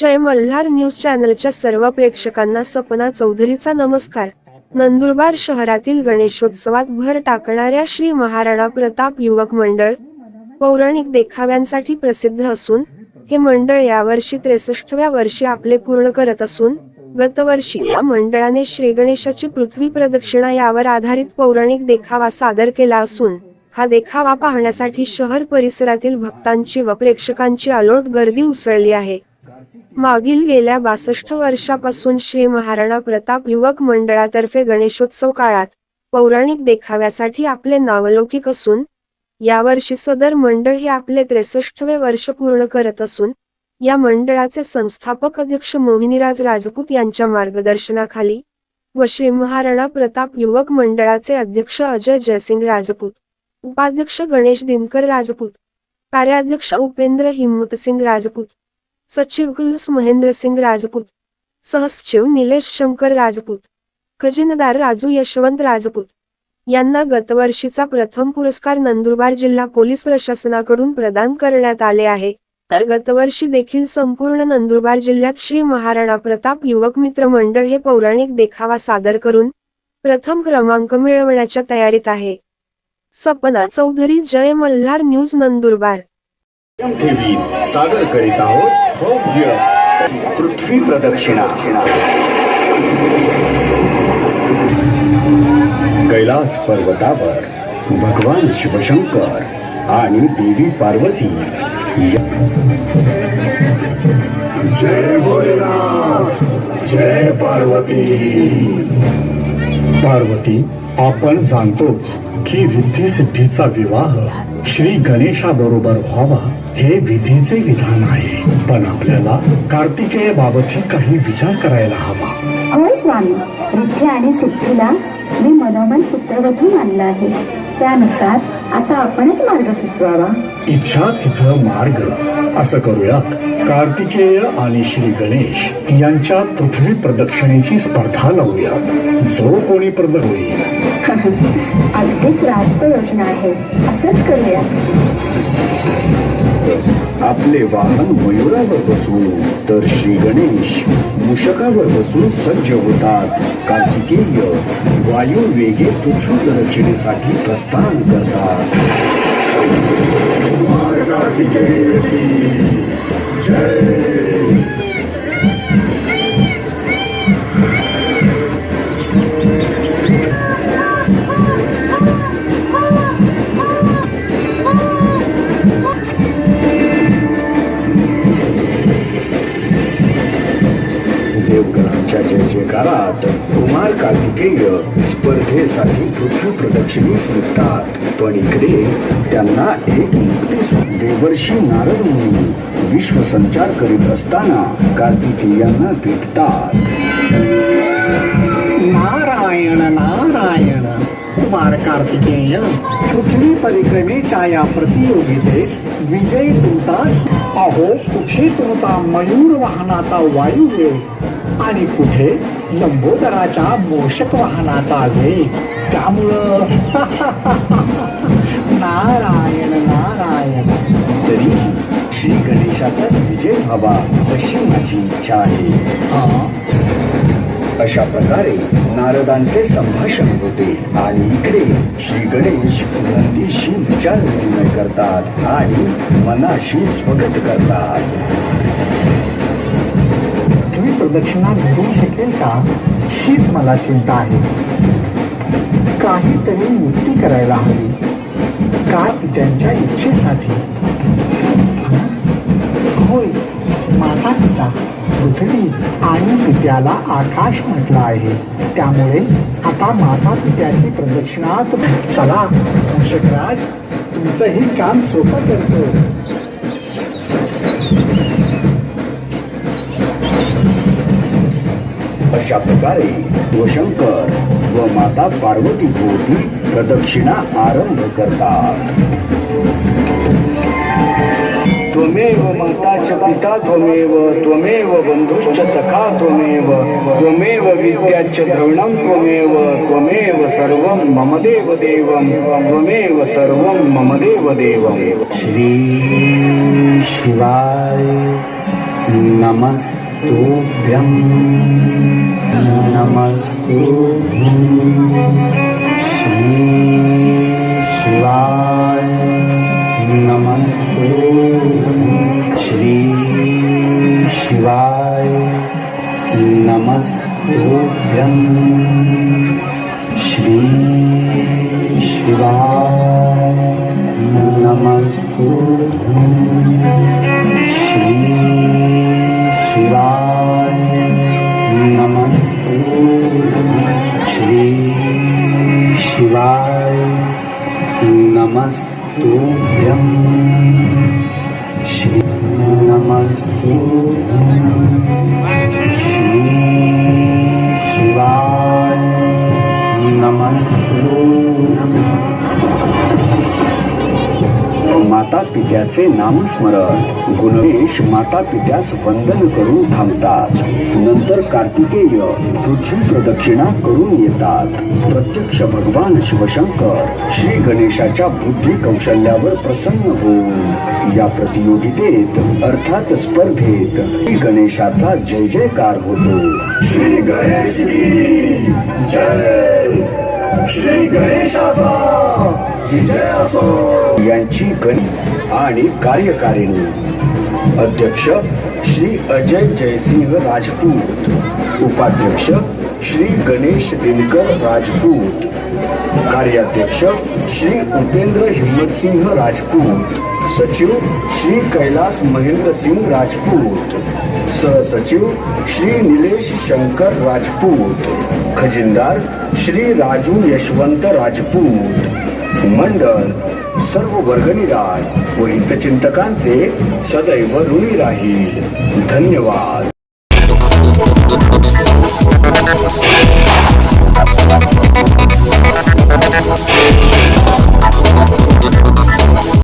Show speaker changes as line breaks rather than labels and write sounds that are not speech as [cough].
जय Malhar news चॅनलच्या सर्व प्रेक्षकांना सपना चौधरीचा नमस्कार. नंदुरबार शहरातील गणेशोत्सवात भर टाकणाऱ्या श्री महाराणा प्रताप युवक मंडळ पौराणिक देखाव्यांसाठी प्रसिद्ध असून हे मंडळ यावर्षी त्रेसष्टव्या वर्षी आपले पूर्ण करत असून गतवर्षी या मंडळाने श्री गणेशाची पृथ्वी प्रदक्षिणा यावर आधारित पौराणिक देखावा सादर केला असून हा देखावा पाहण्यासाठी शहर परिसरातील भक्तांची व प्रेक्षकांची अलोट गर्दी उसळली आहे. मागील गेल्या बासष्ट वर्षापासून श्री महाराणा प्रताप युवक मंडळातर्फे गणेशोत्सव काळात पौराणिक देखाव्यासाठी आपले नावलौकिक असून यावर्षी सदर मंडळ हे आपले त्रेसष्टवे वर्ष पूर्ण करत असून या मंडळाचे संस्थापक अध्यक्ष मोहिनीराज राजपूत यांच्या मार्गदर्शनाखाली व श्री महाराणा प्रताप युवक मंडळाचे अध्यक्ष अजय जयसिंग राजपूत उपाध्यक्ष गणेश दिनकर राजपूत कार्याध्यक्ष उपेंद्र हिम्मतसिंग राजपूत सचिव कुलस महेंद्र सिंग राजपूत. सहसचिव निलेश शंकर राजपूत. खजिनदार राजू यशवंत राजपूत. यांना गतवर्षीचा प्रथम पुरस्कार नंदुरबार जिल्हा पोलीस प्रशासनाकडून प्रदान करण्यात आले आहे. तर गतवर्षी देखील संपूर्ण नंदुरबार जिल्ह्यात श्री महाराणा प्रताप युवक मित्र मंडळ हे पौराणिक देखावा सादर करून प्रथम क्रमांक मिळवण्याच्या तयारीत आहे. सपना चौधरी जय मल्हार न्यूज नंदुरबार.
सादर करीत आहोत भव्य पृथ्वी प्रदक्षिणा कैलास पर्वतावर भगवान शिवशंकर आणि देवी पार्वती जय भोलेनाथ जय पार्वती. पार्वती आपण जाणतोच की रिद्धी सिद्धीचा विवाह श्री गणेशाबरोबर व्हावा हे विधीचे विधान आहे. पण आपल्याला कार्तिकेय बाबतही काही विचार करायला हवा.
होय स्वामी रिद्धी आणि सिद्धीला मी मनोमन पुत्रवधू मानलं आहे. त्यानुसार आता आपणच मार्ग सुचवावा.
इच्छा तिथं मार्ग. असं करूयात. कार्तिकेय आणि श्री गणेश यांच्या पृथ्वी प्रदक्षिणेची स्पर्धा लावूयात. जो कोणी प्रद होईल
अगदीच रास्त योजना आहे. असंच करूया.
आपले वाहन मयुरावर बसून तर श्री गणेश मुषकावर बसून सज्ज होतात. कार्तिकेय वायू वेगे पृथ्वी प्रदक्षिणेसाठी प्रस्थान करतात. जय देवगणांच्या जय कुमार कार्तिकेय स्पर्धेसाठी पृथ्वी प्रदक्षिणी निघतात पण इकडे त्यांना एक युक्ती देवर्षी नारद म्हणून विश्वसंचार करीत असताना कार्तिकेयांना भेटतात.
नारायण नारायण कुमार कार्तिकेय पृथ्वी परिक्रमेच्या या प्रतियोगितेत विजय तुमचाच. अहो कुठे तुमचा मयूर वाहनाचा वायुवेग आणि कुठे लंबोदराच्या मोषक वाहनाचा वेग. त्यामुळं [laughs] नारायण नारायण.
तरीही श्री गणेशाचाच विजय व्हावा अशी माझी इच्छा आहे.
हा.
अशा प्रकारे नारदांचे संभाषण होते आणि इकडे श्री गणेश नंदीशी विचार विनिमय करतात आणि मनाशी स्वगत करतात.
पृथ्वी प्रदक्षिणा घेऊ शकेल का? हीच मला चिंता आहे. काहीतरी युक्ती करायला हवी. काय त्यांच्या इच्छेसाठी? होय माता पिता पृथ्वी आणि पित्याला आकाश म्हटलं आहे. त्यामुळे आता माता पित्याची प्रदक्षिणाच चला मूषकराज तुमचंही काम सोपं करतो.
अशा प्रकारे शिवशंकर व माता पार्वती भोवती प्रदक्षिणा आरंभ करतात. त्वमेव माता पिता, त्वमेव त्वमेव बंधुश्च सखा, त्वमेव त्वमेव विद्याच्च द्रविणं त्वमेव त्वमेव सर्वं मम देव देवं त्वमेव सर्वं मम देव देवं श्री शिवाय नमस्तुभ्यं नमस्तु श्री शिवाय नमस्तु श्री शिवाय नमस्तुभ्यम्। माता पित्याचे नामस्मरण गुणवेश माता पित्यास वंदन करून थांबतात. नंतर कार्तिकेय पृथ्वी प्रदक्षिणा करून येतात. प्रत्यक्ष भगवान शिवशंकर श्री गणेशाच्या बुद्धी कौशल्यावर प्रसन्न होऊन या प्रतियोगितेत अर्थात स्पर्धेत श्री गणेशाचा जय जयकार होतो. श्री गणेश जय! श्री गणेशाचा विजय असो! यांची गणी आणि कार्यकारिणी. अध्यक्ष श्री अजय जयसिंह राजपूत. उपाध्यक्ष श्री गणेश दिनकर राजपूत. कार्याध्यक्ष श्री उपेंद्र हिम्मतसिंह राजपूत. सचिव श्री कैलास महेंद्र सिंग राजपूत. सहसचिव श्री निलेश शंकर राजपूत. खजिनदार श्री राजू यशवंत राजपूत. मंडळ सर्व वर्गणीदार व हितचिंतकांचे सदैव ऋणी राहील. धन्यवाद.